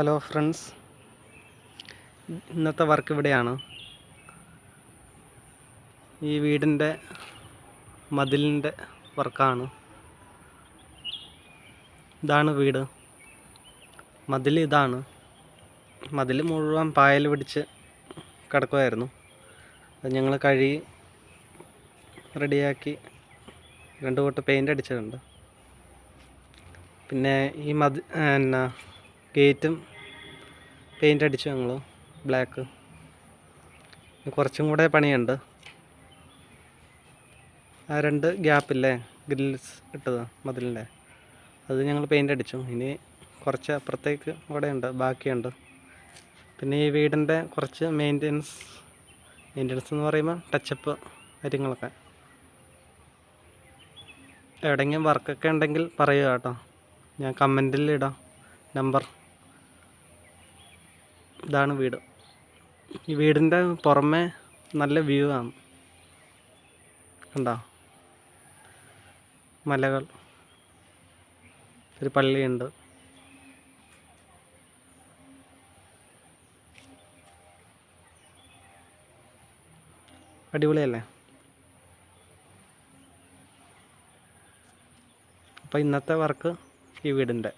Hello friends ഇന്നത്തെ work ഇവിടെയാണ്. ഈ വീടിന്റെ മതിലിന്റെ വർക്കാണ്. ഇതാണ് വീട്. മതിൽ ഇതാണ്. മതിൽ മുഴുവൻ പായൽ പിടിച്ച് കിടക്കുമായിരുന്നു അത് ഞങ്ങൾ കഴുകി റെഡിയാക്കി രണ്ട് കോട്ട് പെയിന്റ് അടിച്ചിട്ടുണ്ട്. പിന്നെ ഈ മതി എന്നാ ഗേറ്റും പെയിന്റ് അടിച്ചു ഞങ്ങൾ ബ്ലാക്ക് കുറച്ചും കൂടെ പണിയുണ്ട്. ആ രണ്ട് ഗ്യാപ്പില്ലേ? ഗ്രിൽസ് ഇട്ടത് മതിലിന്റെ. അത് ഞങ്ങൾ പെയിന്റ് അടിച്ചു. ഇനി കുറച്ച് അപ്പുറത്തേക്ക് കൂടെ ഉണ്ട് ബാക്കിയുണ്ട്. പിന്നെ ഈ വീടിന്റെ കുറച്ച് മെയിന്റെനൻസ് മെയിന്റെനൻസ് എന്ന് പറയുമ്പോൾ ടച്ചപ്പ് കാര്യങ്ങളൊക്കെ. എവിടെയെങ്കിലും വർക്കൊക്കെ ഉണ്ടെങ്കിൽ പറയുക കേട്ടോ. ഞാൻ കമന്റിൽ ഇടാം. നമ്പർ ഇതാണ് വീട്. ഈ വീടിന്റെ പുറമെ നല്ല വ്യൂ ആണ്. കണ്ടോ? മലകൾ. ഒരു പള്ളിയുണ്ട്. അടിപൊളിയല്ലേ? അപ്പോൾ ഇന്നത്തെ വർക്ക് ഈ വീടിന്റെ.